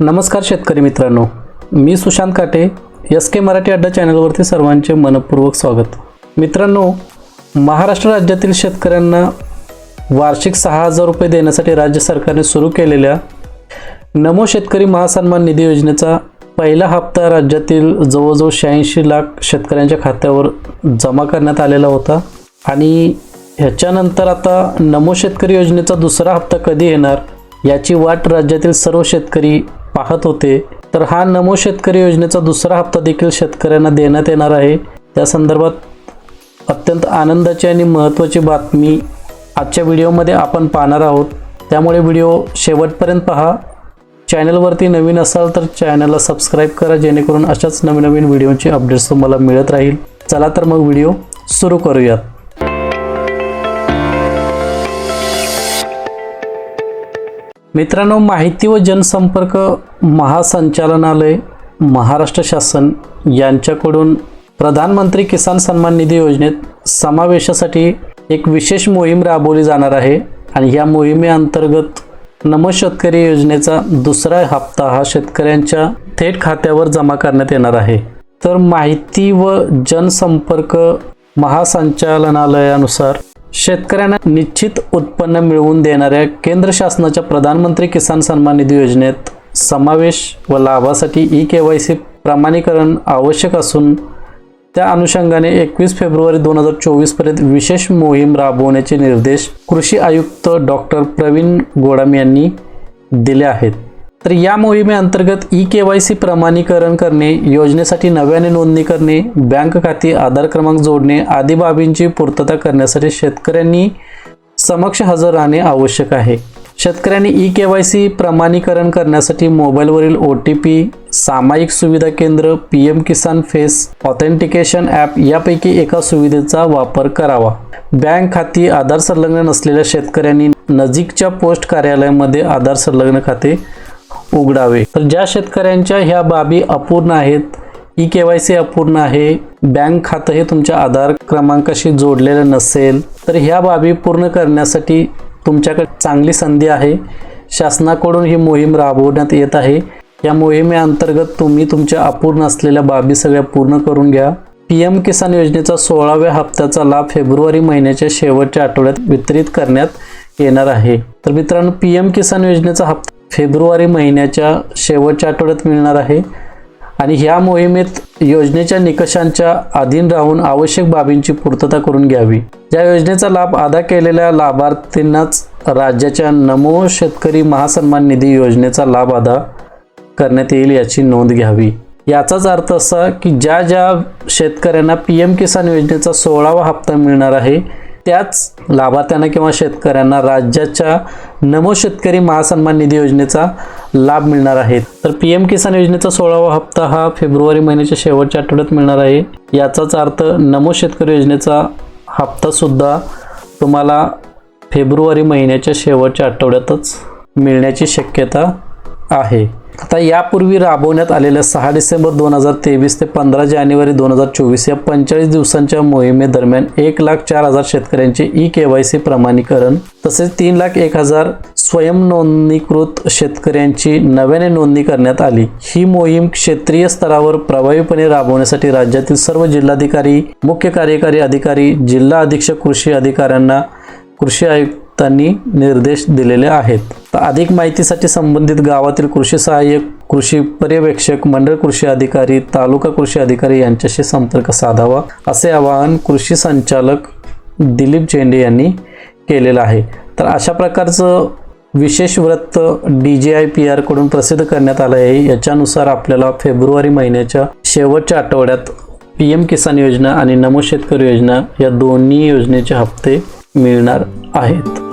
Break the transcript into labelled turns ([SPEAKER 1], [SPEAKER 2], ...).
[SPEAKER 1] नमस्कार शेतकरी मित्रांनो मी सुशांत काटे एस के मराठी अड्डा चॅनलवरती सर्वांचे मनपूर्वक स्वागत. मित्रांनो महाराष्ट्र राज्यातील शेतकऱ्यांना वार्षिक सहा हजार रुपये देण्यासाठी राज्य सरकारने सुरू केलेल्या नमो शेतकरी महासन्मान निधी योजनेचा पहिला हप्ता राज्यातील जवळजवळ शहाऐंशी लाख शेतकऱ्यांच्या खात्यावर जमा करण्यात आलेला होता. आणि ह्याच्यानंतर आता नमो शेतकरी योजनेचा दुसरा हप्ता कधी येणार याची वाट राज्यातील सर्व शेतकरी पाहत होते. तर हा नमो शेतकरी योजनेचा दुसरा हप्ता देखील शेतकऱ्यांना देण्यात येणार आहे. त्या संदर्भात अत्यंत आनंदाची आणि महत्त्वाची बातमी आजच्या व्हिडिओमध्ये आपण पाहणार आहोत. त्यामुळे व्हिडिओ शेवटपर्यंत पहा. चॅनलवरती नवीन असाल तर चॅनलला सबस्क्राईब करा जेणेकरून अशाच नवीन नवीन व्हिडिओची अपडेट्स तुम्हाला मिळत राहील. चला तर मग व्हिडिओ सुरू करूयात. मित्रांनो माहिती व जनसंपर्क महासंचालनालय महाराष्ट्र शासन यांच्याकडून प्रधानमंत्री किसान सन्मान निधी योजनेत समावेशासाठी एक विशेष मोहीम राबवली जाणार आहे आणि या मोहिमेअंतर्गत नम शेतकरी योजनेचा दुसरा हप्ता हा शेतकऱ्यांच्या थेट खात्यावर जमा करण्यात येणार आहे. तर माहिती व जनसंपर्क महासंचालनालयानुसार शेतकऱ्यांना निश्चित उत्पन्न मिळवून देणाऱ्या केंद्र शासनाच्या प्रधानमंत्री किसान सन्मान निधी योजनेत समावेश व लाभासाठी ई के वाय सी प्रमाणीकरण आवश्यक असून त्या अनुषंगाने एकवीस फेब्रुवारी दोन हजार चोवीसपर्यंत विशेष मोहीम राबवण्याचे निर्देश कृषी आयुक्त डॉक्टर प्रवीण गोडाम यांनी दिले आहेत. तर या मोहिमेअंतर्गत ई के वाय सी प्रमाणीकरण करणे योजनेसाठी नव्याने नोंदणी करणे बँक खाती आधार क्रमांक जोडणे आदी बाबींची पूर्तता करण्यासाठी शेतकऱ्यांनी समक्ष हजर राहणे आवश्यक आहे. शेतकऱ्यांनी ई के वाय सी प्रमाणीकरण करण्यासाठी मोबाईलवरील ओ टी पी सामायिक सुविधा केंद्र P M Kisan face authentication app यापैकी एका सुविधेचा वापर करावा. बँक खाती आधार संलग्न नसलेल्या शेतकऱ्यांनी नजीकच्या पोस्ट कार्यालयामध्ये आधार संलग्न खाते उघडावे. तर ज्या शेतकऱ्यांच्या ह्या बाबी अपूर्ण आहेत ई के वाय सी अपूर्ण आहे बँक खातं हे तुमच्या आधार क्रमांकाशी जोडलेलं नसेल तर ह्या बाबी पूर्ण करण्यासाठी तुमच्याकडे चांगली संधी आहे. शासनाकडून ही मोहीम राबवण्यात येत आहे. या मोहिमेअंतर्गत तुम्ही तुमच्या अपूर्ण असलेल्या बाबी सगळ्या पूर्ण करून घ्या. पी एम किसान योजनेचा सोळाव्या हप्त्याचा लाभ फेब्रुवारी महिन्याच्या शेवटच्या आठवड्यात वितरित करण्यात येणार आहे. तर मित्रांनो पी एम किसान योजनेचा हप्ता फेब्रुवारी महिन्याच्या शेवटच्या आठवड्यात मिळणार आहे. आणि ह्या मोहिमेत योजनेच्या निकषांच्या अधीन राहून आवश्यक बाबींची पूर्तता करून घ्यावी. या योजनेचा लाभ अदा केलेल्या लाभार्थींनाच राज्याच्या नमो शेतकरी महासन्मान निधी योजनेचा लाभ अदा करण्यात येईल याची नोंद घ्यावी. याचाच अर्थ असा की ज्या ज्या शेतकऱ्यांना पी एम किसान योजनेचा सोळावा हप्ता मिळणार आहे त्याच लाभार्थ्यांना किंवा शेतकऱ्यांना राज्याच्या नमो शेतकरी महासन्मान निधी योजनेचा लाभ मिळणार आहे. तर पी एम किसान योजनेचा सोळावा हप्ता हा फेब्रुवारी महिन्याच्या शेवटच्या आठवड्यात मिळणार आहे. याचाच अर्थ नमो शेतकरी योजनेचा हप्तासुद्धा तुम्हाला फेब्रुवारी महिन्याच्या शेवटच्या आठवड्यातच मिळण्याची शक्यता आहे. आता यापूर्वी राबवण्यात आलेल्या सहा डिसेंबर दोन हजार तेवीस ते पंधरा जानेवारी दोन हजार चोवीस या पंचेचाळीस दिवसांच्या मोहिमेदरम्यान एक लाख चार हजार शेतकऱ्यांचे ई के वाय सी प्रमाणीकरण तसेच तीन लाख एक हजार स्वयं नोंदणीकृत शेतकऱ्यांची नव्याने नोंदणी करण्यात आली. ही मोहीम क्षेत्रीय स्तरावर प्रभावीपणे राबवण्यासाठी राज्यातील सर्व जिल्हाधिकारी मुख्य कार्यकारी अधिकारी जिल्हा अधीक्षक कृषी अधिकाऱ्यांना कृषी आयुक्तांनी निर्देश दिलेले आहेत. तर अधिक माहितीसाठी संबंधित गावातील कृषी सहाय्यक कृषी पर्यवेक्षक मंडळ कृषी अधिकारी तालुका कृषी अधिकारी यांच्याशी संपर्क साधावा असे आवाहन कृषी संचालक दिलीप चेंडे यांनी केलेलं आहे. तर अशा प्रकारचं विशेष वृत्त डी जे आय पी आरकडून प्रसिद्ध करण्यात आलं आहे. याच्यानुसार आपल्याला फेब्रुवारी महिन्याच्या शेवटच्या आठवड्यात पी एम किसान योजना आणि नमो शेतकरी योजना या दोन्ही योजनेचे हप्ते मिळणार आहेत.